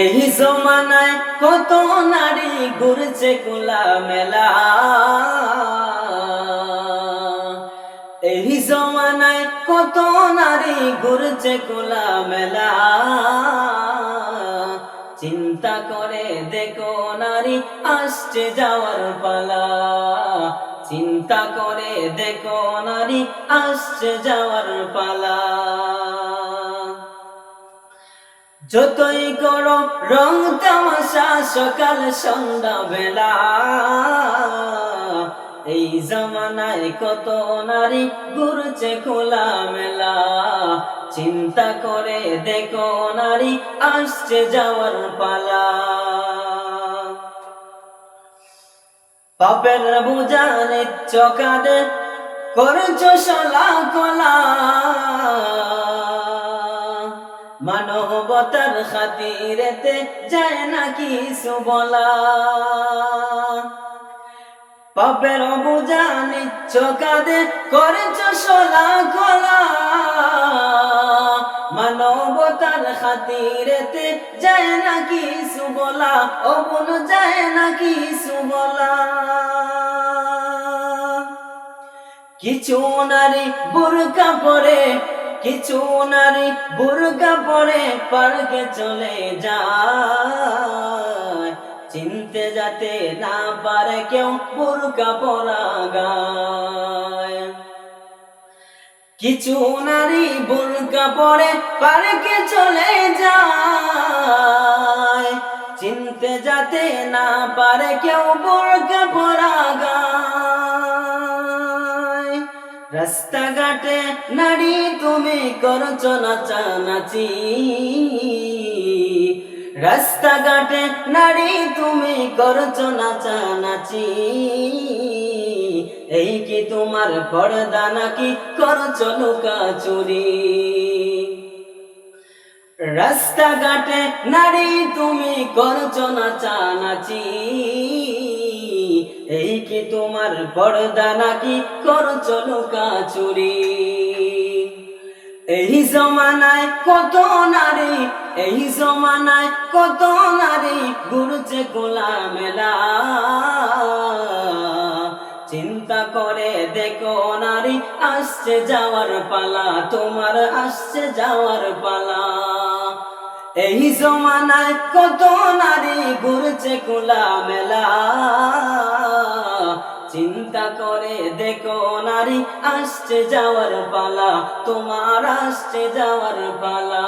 এই জমানায় কত নারী ঘুরছে কুলা মেলা। এই জমানায় কত নারী ঘুরছে কুলা মেলা। চিন্তা করে দেখো নারী আসছে যাওয়ার পালা। চিন্তা করে দেখো নারী আসছে যাওয়ার পালা। যতই করো রং তামাশা, সকাল, সন্ধ্যা, বেলা। এই জামানায় কত নারী ঘুরছে খোলা মেলা চিন্তা করে দেখো নারী আসছে যাওয়ার পালা। পাপের বুঝানে চকাদে করছ সলা কলা। মানবতার খাতিরেতে যায় না কিছু বলা। পাপের বোঝা নিচ্ছ কাঁদে করেছ সোলা কলা মানবতার খাতিরেতে যায় না কিছু বলা অবন যায় না কিছু বলা। কিছু নারী বুরকা পরে কিছু নারী বুরকা পরে পার্কে চলে যায়। চিনতে যাতে না পারে কেউ বুরকা পরা গায়। কিছু নারী বুরকা পরে পার্কে চলে যায়। চিনতে যাতে না পারে কেউ বুরকা পরা গায়। রাস্তাঘাটে নারী তুমি করছ নাচানাচি রাস্তাঘাটে নারী তুমি করছ নাচানাচি এই কি তোমার পর্দা নাকি করছ লুকা চুরি রাস্তাঘাটে নারী তুমি করছ নাচানাচি এই কি তোমার পর্দা নাকি করছ লুকা চুরি? এই জমানায় কত নারী, এই জমানায় কত নারী ঘুরছে গোলা মেলা চিন্তা করে দেখো নারী, আসছে যাওয়ার পালা, তোমার আসছে যাওয়ার পালা। এই জমানায় কত নারী ঘুরছে গোলা মেলা চিন্তা করে দেখো নারী আসছে যাওয়ার পালা তোমার আসছে যাওয়ার পালা।